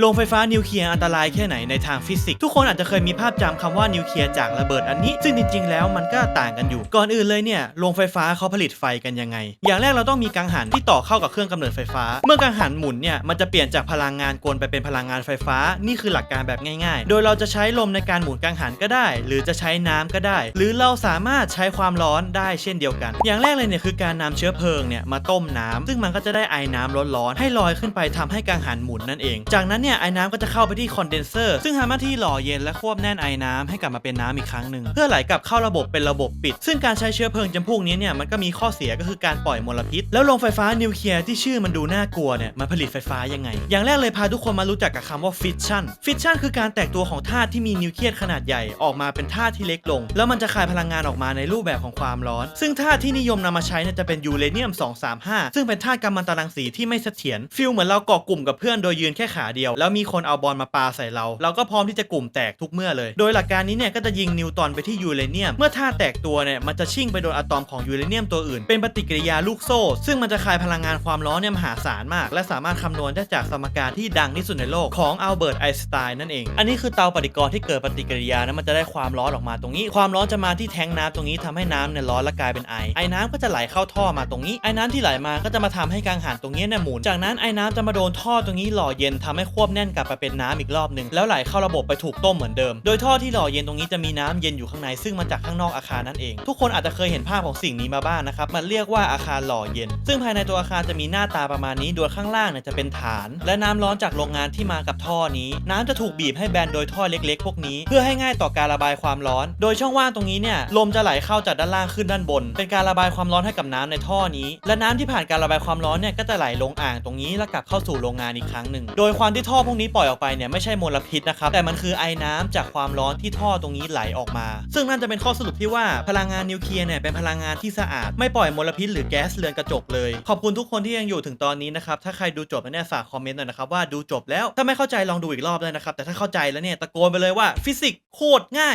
โรงไฟฟ้านิวเคลียร์อันตรายแค่ไหนในทางฟิสิกส์ทุกคนอาจจะเคยมีภาพจำคำว่านิวเคลียร์จากระเบิดอันนี้ ซึ่งจริงๆ แล้วมันก็ต่างกันอยู่ ก่อนอื่นเลยเนี่ยโรงไฟฟ้าเขาผลิตไฟกันยังไง อย่างแรกเราต้องมีกังหันที่ต่อเข้ากับเครื่องกำเนิดไฟฟ้า เมื่อกังหันหมุนเนี่ยมันจะเปลี่ยนจากพลังงานกลไปเป็นพลังงานไฟฟ้า นี่คือหลักการแบบง่ายๆ โดยเราจะใช้ลมในการหมุนกังหันก็ได้ หรือจะใช้น้ำก็ได้ หรือเราสามารถใช้ความร้อนได้เช่นเดียวกัน อย่างแรกเลยเนี่ยคือการนำเชื้อเพลิงเนี่ยมาต้มน้ำซึ่งมันก็จะได้ไอน้ำร้อนๆให้ลอยขึ้นไปทำให้กังหันหมุนนั่นเอง จากนั้นเนี่ยไอ้น้ำก็จะเข้าไปที่คอนเดนเซอร์ซึ่งทำหน้าที่หล่อเย็นและควบแน่นไอ้น้ำให้กลับมาเป็นน้ำอีกครั้งหนึ่งเพื่อไหลกลับเข้าระบบเป็นระบบปิด ซึ่งการใช้เชื้อเพลิงจำพวกนี้เนี่ยมันก็มีข้อเสียก็คือการปล่อยมลพิษ แล้วโรงไฟฟ้านิวเคลียร์ที่ชื่อมันดูน่ากลัวเนี่ยมันผลิตไฟฟ้ายังไง อย่างแรกเลยพาทุกคนมารู้จักกับคำว่าฟิชชั่นฟิชชั่นคือการแตกตัวของธาตุที่มีนิวเคลียร์ขนาดใหญ่ออกมาเป็นธาตุที่เล็กลง แล้วมันจะคายพลังงานออกมาในรูปแบบของความร้อน ซึ่งธาตุที่นิยมนำมาใช้เนี่ยจะเป็นยูเรเนียม 235 ซึ่งเป็นธาตุกัมมันตรังสีที่ไม่เสถียรฟิลเหมือนเราเกาะกลุ่มกับเพื่อนโดยยืนแค่ขาเดียวแล้วมีคนเอาบอลมาปาใส่เรา เราก็พร้อมที่จะกลุ่มแตกทุกเมื่อเลย โดยหลักการนี้เนี่ยก็จะยิงนิวตอนไปที่ยูเรเนียม เมื่อธาแตกตัวเนี่ยมันจะชิ่งไปโดนอะตอมของยูเรเนียมตัวอื่น เป็นปฏิกิริยาลูกโซ่ ซึ่งมันจะคายพลังงานความร้อนเนี่ยมหาศาลมาก และสามารถคำนวณได้จากสมการที่ดังที่สุดในโลกของอัลเบิร์ตไอน์สไตน์นั่นเอง อันนี้คือเตาปฏิกรณ์ที่เกิดปฏิกิริยานะมันจะได้ความร้อนออกมาตรงนี้ ความร้อนจะมาที่แทงน้ำตรงนี้ทำให้น้ำเนี่ยร้อนและกลายเป็นไอ ไอน้ำก็จะไหลเข้าท่อมาตรงนี้ ไอน้ำที่ไหลมาก็จะมาทำให้กังหันตรงนี้เนี่ยหมุน จากนั้นไอน้ำจะมาโดนท่อตรงนี้หล่อเย็นทำให้ควบแน่นกลับไปเป็นน้ำอีกรอบหนึ่งแล้วไหลเข้าระบบไปถูกต้มเหมือนเดิม โดยท่อที่หล่อเย็นตรงนี้จะมีน้ำเย็นอยู่ข้างในซึ่งมาจากข้างนอกอาคารนั่นเอง ทุกคนอาจจะเคยเห็นภาพของสิ่งนี้มาบ้างนะครับมันเรียกว่าอาคารหล่อเย็น ซึ่งภายในตัวอาคารจะมีหน้าตาประมาณนี้โดยข้างล่างเนี่ยจะเป็นฐาน และน้ำร้อนจากโรงงานที่มากับท่อนี้ น้ำจะถูกบีบให้แบนโดยท่อเล็ก ๆ พวกนี้ เพื่อให้ง่ายต่อการระบายความร้อน โดยช่องว่างตรงนี้เนี่ยลมจะไหลเข้าจากด้านล่างขึ้นด้านบน เป็นการระบายความร้อนให้กับน้ำในท่อนี้ และน้ำที่ผ่านการระบายความร้อนเนี่ยก็จะไหลลงอ่างตรงนี้แล้วกลับเข้าสู่โรงงานอีกครั้งหนึ่งโดยความที่ท่อพวกนี้ปล่อยออกไปเนี่ยไม่ใช่มลพิษนะครับแต่มันคือไอน้ำจากความร้อนที่ท่อตรงนี้ไหลออกมา ซึ่งนั่นจะเป็นข้อสรุปที่ว่าพลังงานนิวเคลียร์เนี่ยเป็นพลังงานที่สะอาดไม่ปล่อยมลพิษหรือแก๊สเรือนกระจกเลย ขอบคุณทุกคนที่ยังอยู่ถึงตอนนี้นะครับถ้าใครดูจบแล้วเนี่ยฝากคอมเมนต์หน่อยนะครับว่าดูจบแล้วถ้าไม่เข้าใจลองดูอีกรอบเลยนะครับแต่ถ้าเข้าใจแล้วเนี่ยตะโกนไปเลยว่าฟิสิกส์โคตรง่าย